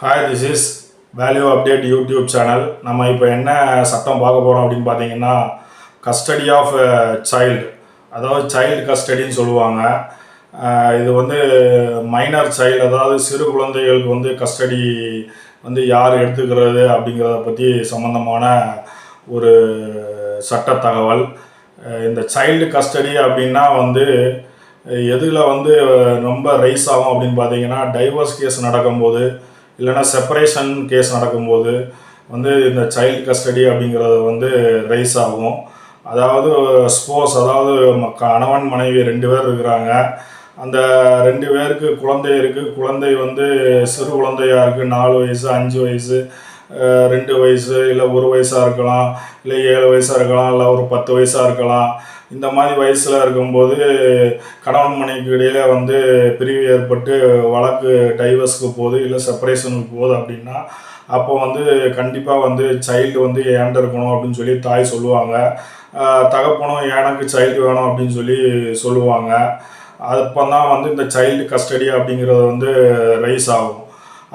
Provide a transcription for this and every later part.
Hi this is value update YouTube channel நம்ம இப்போ என்ன சட்டம் பார்க்க போகிறோம் அப்படின்னு பார்த்தீங்கன்னா கஸ்டடி ஆஃப் சைல்டு அதாவது சைல்டு கஸ்டடின்னு சொல்லுவாங்க. இது வந்து மைனர் சைல்டு அதாவது சிறு குழந்தைகளுக்கு வந்து கஸ்டடி வந்து யார் எடுத்துக்கிறது அப்படிங்கிறத பற்றி சம்மந்தமான ஒரு சட்ட தகவல். இந்த சைல்டு கஸ்டடி அப்படின்னா வந்து எதில் வந்து ரொம்ப ரைஸ் ஆகும் அப்படின்னு பார்த்தீங்கன்னா டைவர்ஸ் கேஸ் நடக்கும்போது இல்லைன்னா செப்பரேஷன் கேஸ் நடக்கும்போது வந்து இந்த சைல்டு கஸ்டடி அப்படிங்கிறது வந்து ரைஸ் ஆகும். அதாவது ஸ்போஸ் அதாவது ம- கணவன் மனைவி ரெண்டு பேர் இருக்கிறாங்க. அந்த ரெண்டு பேருக்கு குழந்தை இருக்குது குழந்தை வந்து சிறு குழந்தையாக இருக்குது நாலு வயசு அஞ்சு வயசு ரெண்டு வயசு இல்லை ஒரு வயசாக இருக்கலாம் இல்லை ஏழு வயசாக இருக்கலாம் இல்லை ஒரு பத்து வயசாக இருக்கலாம். இந்த மாதிரி வயசில் இருக்கும்போது கணவன் மனைவிக்கு இடையில வந்து பிரிவு ஏற்பட்டு வழக்கு டைவர்ஸ்க்கு போகுது இல்லை செப்பரேஷனுக்கு போகுது அப்படின்னா அப்போ வந்து கண்டிப்பாக வந்து சைல்டு வந்து ஏன்ட இருக்கணும் அப்படின்னு சொல்லி தாய் சொல்லுவாங்க. தகப்பனும் எனக்கு சைல்டு வேணும் அப்படின்னு சொல்லி சொல்லுவாங்க. அப்போ தான் வந்து இந்த சைல்டு கஸ்டடி அப்படிங்கிறது வந்து ரைஸ் ஆகும்.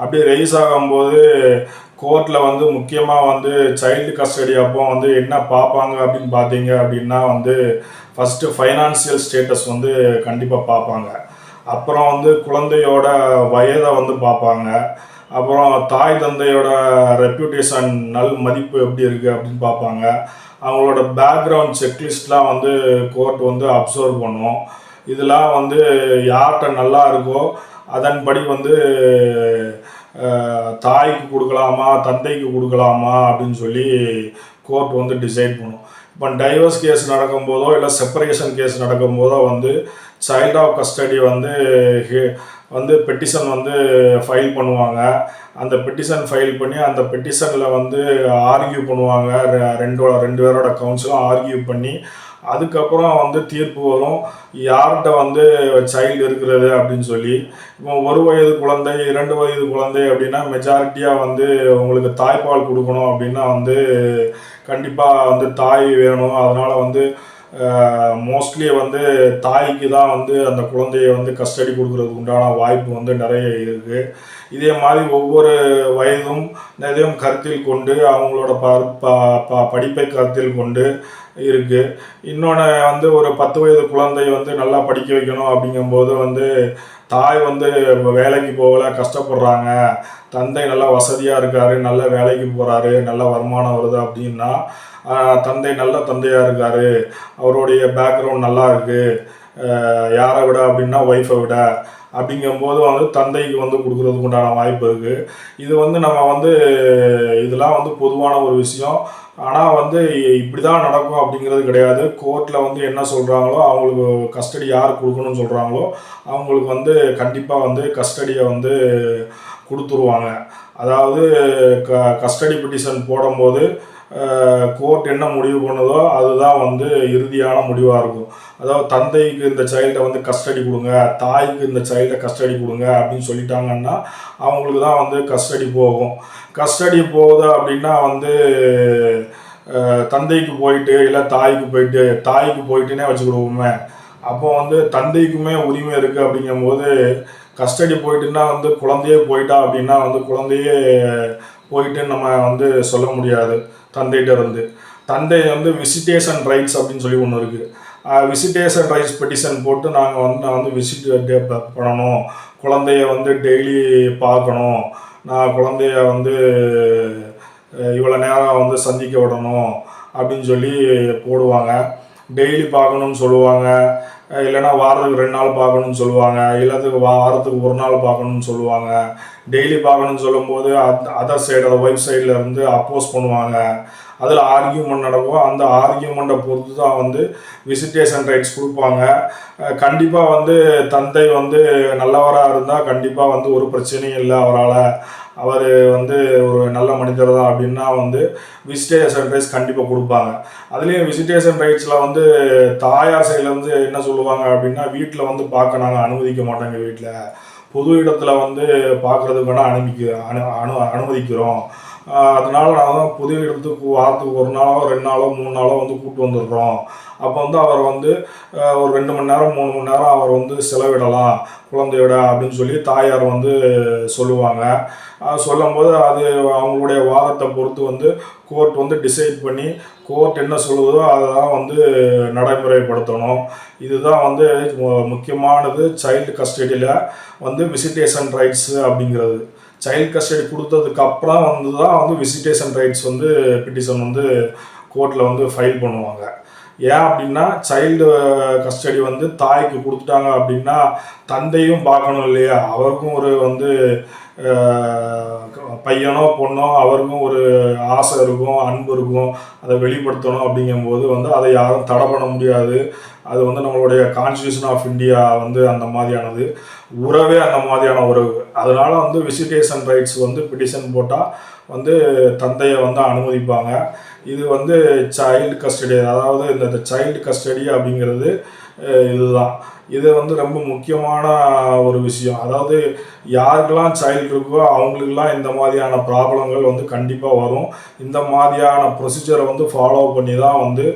அப்படி ரைஸ் ஆகும்போது கோர்ட்டில் வந்து முக்கியமாக வந்து சைல்டு கஸ்டடி அப்போ வந்து என்ன பார்ப்பாங்க அப்படின்னு பார்த்தீங்க அப்படின்னா வந்து ஃபஸ்ட்டு ஃபைனான்சியல் ஸ்டேட்டஸ் வந்து கண்டிப்பாக பார்ப்பாங்க. அப்புறம் வந்து குழந்தையோட வயதை வந்து பார்ப்பாங்க. அப்புறம் தாய் தந்தையோட ரெப்யூட்டேஷன் நல் மதிப்பு எப்படி இருக்குது அப்படின்னு பார்ப்பாங்க. அவங்களோட பேக்ரவுண்ட் செக்லிஸ்ட்லாம் வந்து கோர்ட் வந்து அப்சர்வ் பண்ணும். இதெல்லாம் வந்து யார்கிட்ட நல்லா இருக்கோ அதன்படி வந்து தாய்க்கு கொடுக்கலாமா தந்தைக்கு கொடுக்கலாமா அப்படின்னு சொல்லி கோர்ட் வந்து டிசைட் பண்ணும். இப்போ டைவர்ஸ் கேஸ் நடக்கும்போதோ இல்லை செப்பரேஷன் கேஸ் நடக்கும்போதோ வந்து சைல்ட் ஆஃப் கஸ்டடி வந்து வந்து பெட்டிஷன் வந்து ஃபைல் பண்ணுவாங்க. அந்த பெட்டிஷன் ஃபைல் பண்ணி அந்த பெட்டிஷனில் வந்து ஆர்கியூ பண்ணுவாங்க. ரெ- ரெண்டோட ரெண்டு பேரோட கவுன்சிலும் ஆர்கியூ பண்ணி அதுக்கப்புறம் வந்து தீர்ப்பு வரும். யார்கிட்ட வந்து சைல்டு இருக்கிறது அப்படின்னு சொல்லி இப்போ ஒரு வயது குழந்தை இரண்டு வயது குழந்தை அப்படின்னா மெஜாரிட்டியாக வந்து உங்களுக்கு தாய்ப்பால் கொடுக்கணும் அப்படின்னா வந்து கண்டிப்பாக வந்து தாய் வேணும். அதனால் வந்து மோஸ்ட்லி வந்து தாய்க்கு தான் வந்து அந்த குழந்தைய வந்து கஸ்டடி கொடுக்கறதுக்கு உண்டான வாய்ப்பு வந்து நிறைய இருக்குது இதே மாதிரி ஒவ்வொரு வயதும் எதையும் கருத்தில் கொண்டு அவங்களோட ப ப- ப- படிப்பை கருத்தில் கொண்டு இருக்குது இன்னொன்று வந்து ஒரு பத்து வயது குழந்தை வந்து நல்லா படிக்க வைக்கணும் அப்படிங்கும்போது வந்து தாய் வந்து வேலைக்கு போகல கஷ்டப்படுறாங்க. தந்தை நல்லா வசதியாக இருக்காரு நல்ல வேலைக்கு போகிறாரு நல்ல வருமானம் வருது அப்படின்னா தந்தை நல்ல தந்தையாக இருக்காரு. அவருடைய பேக்ரவுண்ட் நல்லா இருக்குது யாரை விட அப்படின்னா ஒய்ஃபை விட அப்படிங்கும்போது வந்து தந்தைக்கு வந்து கொடுக்குறதுக்கு உண்டான வாய்ப்பு இருக்குது இது வந்து நம்ம வந்து இதெல்லாம் வந்து பொதுவான ஒரு விஷயம். ஆனால் வந்து இப்படி தான் நடக்கும் அப்படிங்கிறது கிடையாது. கோர்ட்டில் வந்து என்ன சொல்கிறாங்களோ அவங்களுக்கு கஸ்டடி யார் கொடுக்கணும்னு சொல்கிறாங்களோ அவங்களுக்கு வந்து கண்டிப்பாக வந்து கஸ்டடியை வந்து கொடுத்துருவாங்க. அதாவது க கஸ்டடி பிட்டிஷன் போடும்போது கோர்ட் என்ன முடிவு பண்ணுதோ அதுதான் வந்து இறுதியான முடிவாக இருக்கும். அதாவது தந்தைக்கு இந்த சைல்டை வந்து கஸ்டடி கொடுங்க தாய்க்கு இந்த சைல்டை கஸ்டடி கொடுங்க அப்படின்னு சொல்லிட்டாங்கன்னா அவங்களுக்கு தான் வந்து கஸ்டடி போகும். கஸ்டடி போகுது அப்படின்னா வந்து தந்தைக்கு போயிட்டு இல்லை தாய்க்கு போயிட்டு தாய்க்கு போயிட்டுனே வச்சுக்கிடுவோமே. அப்போ வந்து தந்தைக்குமே உரிமை இருக்குது அப்படிங்கும்போது கஸ்டடி போயிட்டுன்னா வந்து குழந்தையே போயிட்டா அப்படின்னா வந்து குழந்தையே போயிட்டு நம்ம வந்து சொல்ல முடியாது. தந்தைகிட்ட இருந்து. தந்தை வந்து விசிட்டேஷன் ரைட்ஸ் அப்படின்னு சொல்லி ஒன்று இருக்குது விசிட்டேஷன் ரைட்ஸ் பெட்டிஷன் போட்டு நாங்கள் வந்து நான் வந்து விசிட் பண்ணணும். குழந்தைய வந்து டெய்லி பார்க்கணும். நான் குழந்தைய வந்து இவ்வளோ நேரம் வந்து சந்திக்க விடணும் அப்படின்னு சொல்லி போடுவாங்க. டெய்லி பார்க்கணும்னு சொல்லுவாங்க. இல்லைன்னா வாரத்துக்கு ரெண்டு நாள் பார்க்கணும்னு சொல்லுவாங்க. இல்லத்துக்கு வாரத்துக்கு ஒரு நாள் பார்க்கணும்னு சொல்லுவாங்க. டெய்லி பார்க்கணும்னு சொல்லும்போது அதர் சைடு ஒய்ஃப் சைடில் இருந்து அப்போஸ் பண்ணுவாங்க. அதில் ஆர்கியூமெண்ட் நடக்கும். அந்த ஆர்கியூமெண்ட்டை பொறுத்து தான் வந்து விசிட்டேஷன் ரைட்ஸ் கொடுப்பாங்க. கண்டிப்பாக வந்து தந்தை வந்து நல்லவராக இருந்தால் கண்டிப்பாக வந்து ஒரு பிரச்சனையும் இல்லை அவரால். அவர் வந்து ஒரு நல்ல மனிதர் தான் அப்படின்னா வந்து விசிட்டேஷன் ரைட்ஸ் கண்டிப்பாக கொடுப்பாங்க. அதுலேயும் விசிட்டேஷன் ரைட்ஸில் வந்து தாயார் சைட்லேருந்து என்ன சொல்லுவாங்க அப்படின்னா வீட்டில் வந்து பார்க்க நாங்கள் அனுமதிக்க மாட்டோங்க வீட்டில் பொது இடத்துல வந்து பார்க்குறதுக்கு வேணால் அனுமதிக்க அனு அனு அனுமதிக்கிறோம். அதனால நான் தான் புதிய இடத்துக்கு வாரத்துக்கு ஒரு நாளோ ரெண்டு நாளோ மூணு நாளோ வந்து கூப்பிட்டு வந்துடுறோம். அப்போ வந்து அவர் வந்து ஒரு ரெண்டு மணி நேரம் மூணு மணி நேரம் அவர் வந்து செலவிடலாம். குழந்தையோட அப்படின்னு சொல்லி தாயார் வந்து சொல்லுவாங்க. சொல்லும்போது அது அவங்களுடைய வாதத்தை பொறுத்து வந்து கோர்ட் வந்து டிசைட் பண்ணி கோர்ட் என்ன சொல்லுதோ அதை தான் வந்து நடைமுறைப்படுத்தணும். இதுதான் வந்து முக்கியமானது சைல்டு கஸ்டடியில் வந்து விசிட்டேஷன் ரைட்ஸு அப்படிங்கிறது. சைல்டு கஸ்டடி கொடுத்ததுக்கு அப்புறம் வந்து தான் வந்து விசிட்டேஷன் ரைட்ஸ் வந்து பிட்டிஷன் வந்து கோர்ட்டில் வந்து ஃபைல் பண்ணுவாங்க. ஏன் அப்படின்னா சைல்டு கஸ்டடி uh, வந்து தாய்க்கு கொடுத்துட்டாங்க அப்படின்னா தந்தையும் பார்க்கணும் இல்லையா? அவருக்கும் ஒரு வந்து பையனோ பொண்ணோ அவருக்கும் ஒரு ஆசை இருக்கும் அன்பு இருக்கும். அதை வெளிப்படுத்தணும் அப்படிங்கும்போது வந்து அதை யாரும் தடை பண்ண முடியாது. அது வந்து நம்மளுடைய கான்ஸ்டியூஷன் ஆஃப் இந்தியா வந்து அந்த மாதிரியானது. உறவே அந்த மாதிரியான உறவு. அதனால வந்து விசிட்டேஷன் ரைட்ஸ் வந்து பிட்டிஷன் போட்டால் வந்து தந்தையை வந்து அனுமதிப்பாங்க. இது வந்து சைல்டு கஸ்டடி அதாவது இந்த சைல்டு கஸ்டடி அப்படிங்கிறது இதுதான். இது வந்து ரொம்ப முக்கியமான ஒரு விஷயம். அதாவது யாருக்கெல்லாம் சைல்டு இருக்கோ அவங்களுக்கெல்லாம் இந்த மாதிரியான ப்ராப்ளங்கள் வந்து கண்டிப்பாக வரும். இந்த மாதிரியான ப்ரொசீஜரை வந்து ஃபாலோ பண்ணி தான் வந்து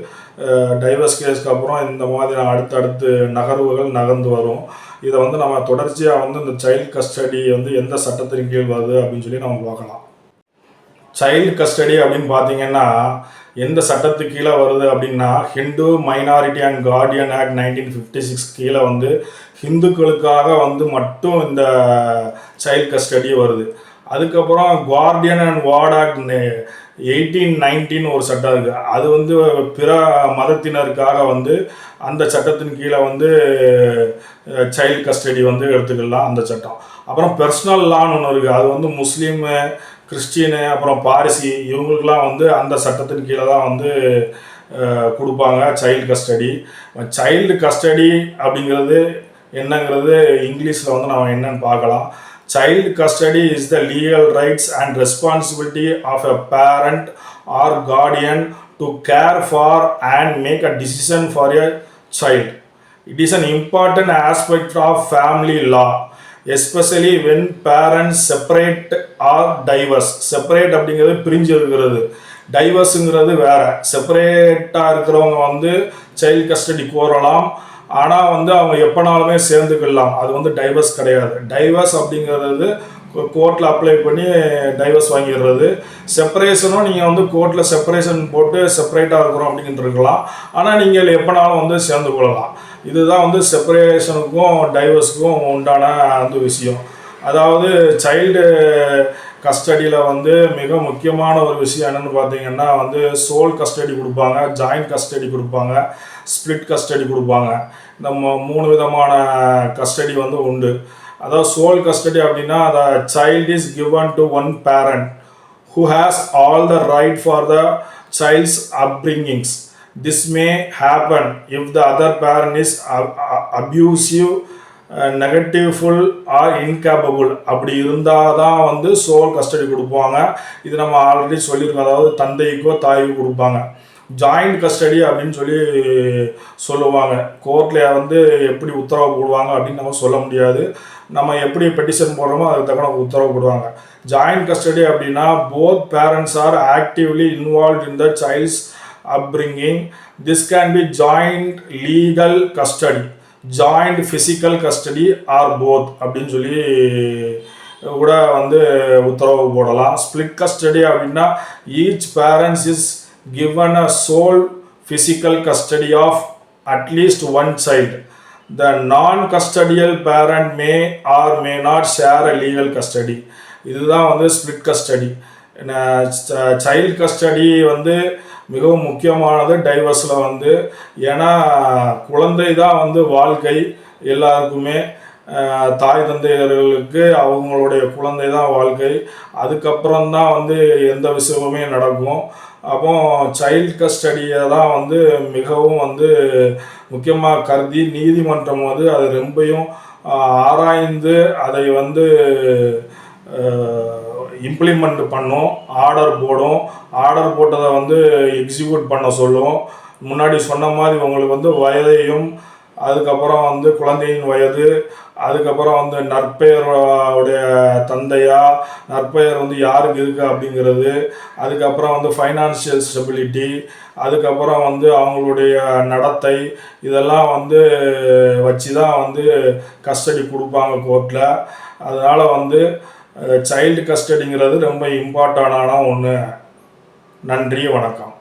டைவர்ஸ் கேஸ்க்கு அப்புறம் இந்த மாதிரியான அடுத்தடுத்து நகர்வுகள் நகர்ந்து வரும். இதை வந்து நம்ம தொடர்ச்சியாக வந்து இந்த சைல்டு கஸ்டடி வந்து எந்த சட்டத்தின் கீழ் வருது அப்படின்னு சொல்லி நம்ம பார்க்கலாம். சைல்டு கஸ்டடி அப்படின்னு பார்த்தீங்கன்னா எந்த சட்டத்துக்கு கீழே வருது அப்படின்னா Hindu minority and guardian act nineteen fifty six கீழே வந்து ஹிந்துக்களுக்காக வந்து மட்டும் இந்த சைல்டு கஸ்டடி வருது. அதுக்கப்புறம் guardian and ward act eighteen nineteen ஒரு சட்டம் இருக்குது அது வந்து பிற மதத்தினருக்காக வந்து அந்த சட்டத்தின் கீழே வந்து சைல்டு கஸ்டடி வந்து எடுத்துக்கலாம் அந்த சட்டம். அப்புறம் பெர்சனல் லான்னு ஒன்று இருக்குது அது வந்து முஸ்லீமு கிறிஸ்டினு அப்புறம் பாரிசி இவங்களுக்குலாம் வந்து அந்த சட்டத்தின் கீழே தான் வந்து கொடுப்பாங்க சைல்டு கஸ்டடி சைல்டு கஸ்டடி அப்படிங்கிறது என்னங்கிறது இங்கிலீஷில் வந்து நம்ம என்னன்னு பார்க்கலாம். Child custody is the legal rights and responsibility of a parent or guardian to care for and make a decision for a child it is an important aspect of family law especially when parents separate or divorce separate அப்படிங்கிறது பிரிஞ்சு இருக்கிறது. டைவர்ஸுங்கிறது வேற. செப்பரேட்டாக இருக்கிறவங்க வந்து child custody கோரலாம். ஆனால் வந்து அவங்க எப்போனாலுமே சேர்ந்துக்கலாம் அது வந்து டைவர்ஸ் கிடையாது. டைவர்ஸ் அப்படிங்கிறது கோர்ட்டில் அப்ளை பண்ணி டைவர்ஸ் வாங்கிடுறது. செப்பரேஷனும் நீங்கள் வந்து கோர்ட்டில் செப்பரேஷன் போட்டு செப்பரேட்டாக இருக்கிறோம் அப்படின்ட்டு இருக்கலாம் ஆனால் நீங்கள் எப்போனாலும் வந்து சேர்ந்து கொள்ளலாம். இதுதான் வந்து செப்பரேஷனுக்கும் டைவர்ஸுக்கும் உண்டான அந்த விஷயம். அதாவது சைல்டு கஸ்டடியில் வந்து மிக முக்கியமான ஒரு விஷயம் என்னென்னு பார்த்தீங்கன்னா வந்து சோல் கஸ்டடி கொடுப்பாங்க ஜாயிண்ட் கஸ்டடி கொடுப்பாங்க ஸ்ப்ளிட் கஸ்டடி கொடுப்பாங்க. இந்த மூணு விதமான கஸ்டடி வந்து உண்டு. அதாவது சோல் கஸ்டடி அப்படின்னா the child is given to one parent who has all the right for the child's upbringings this may happen if the other parent is abusive neglectful or incapable அப்படி இருந்தால் தான் வந்து sole custody கொடுப்பாங்க இது நம்ம already சொல்லியிருக்கோம் அதாவது தந்தைக்கோ தாய்க்கோ கொடுப்பாங்க ஜாயிண்ட் கஸ்டடி அப்படின்னு சொல்லி சொல்லுவாங்க. கோர்ட்டில் வந்து எப்படி உத்தரவு போடுவாங்க அப்படின்னு நம்ம சொல்ல முடியாது. நம்ம எப்படி பெட்டிஷன் போடுறோமோ அதுக்கு தக்கன உத்தரவு போடுவாங்க. ஜாயிண்ட் கஸ்டடி அப்படின்னா both parents are actively involve in the child's upbringing this can be joint legal custody joint physical custody or both அப்படின்னு சொல்லி கூட வந்து உத்தரவு போடலாம். ஸ்பிளிட் கஸ்டடி அப்படின்னா each parents is given a sole physical custody of at least one child. The non-custodial parent may or may not share a legal custody. இதுதான் வந்து split custody child custody வந்து மிகவும் முக்கியமானது டைவர்ஸில் வந்து ஏன்னா குழந்தை தான் வந்து வாழ்க்கை எல்லாருக்குமே தாய் தந்தையர்களுக்கு அவங்களுடைய குழந்தை தான் வாழ்க்கை அதுக்கப்புறம் தான் வந்து எந்த விஷயமுமே நடக்கும் அப்போ சைல்டு கஸ்டடியை தான் வந்து மிகவும் வந்து முக்கியமாக கருதி நீதிமன்றம் வந்து அது ரொம்பையும் ஆராய்ந்து அதை வந்து இம்ப்ளிமெண்ட் பண்ணும் ஆர்டர் போடும். ஆர்டர் போட்டதை வந்து எக்ஸிக்யூட் பண்ண சொல்லும். முன்னாடி சொன்ன மாதிரி உங்களுக்கு வந்து வயதையும் அதுக்கப்புறம் வந்து குழந்தையின் வயது அதுக்கப்புறம் வந்து நற்பெயருடைய தந்தையா நற்பெயர் வந்து யாருக்கு இருக்கு அப்படிங்கிறது அதுக்கப்புறம் வந்து ஃபைனான்சியல் ஸ்டெபிலிட்டி அதுக்கப்புறம் வந்து அவங்களுடைய நடத்தை இதெல்லாம் வந்து வச்சு தான் வந்து கஸ்டடி கொடுப்பாங்க கோர்ட்டில் அதனால் வந்து சைல்டு கஸ்டடிங்கிறது ரொம்ப இம்பார்ட்டண்டான ஒன்று நன்றி வணக்கம்.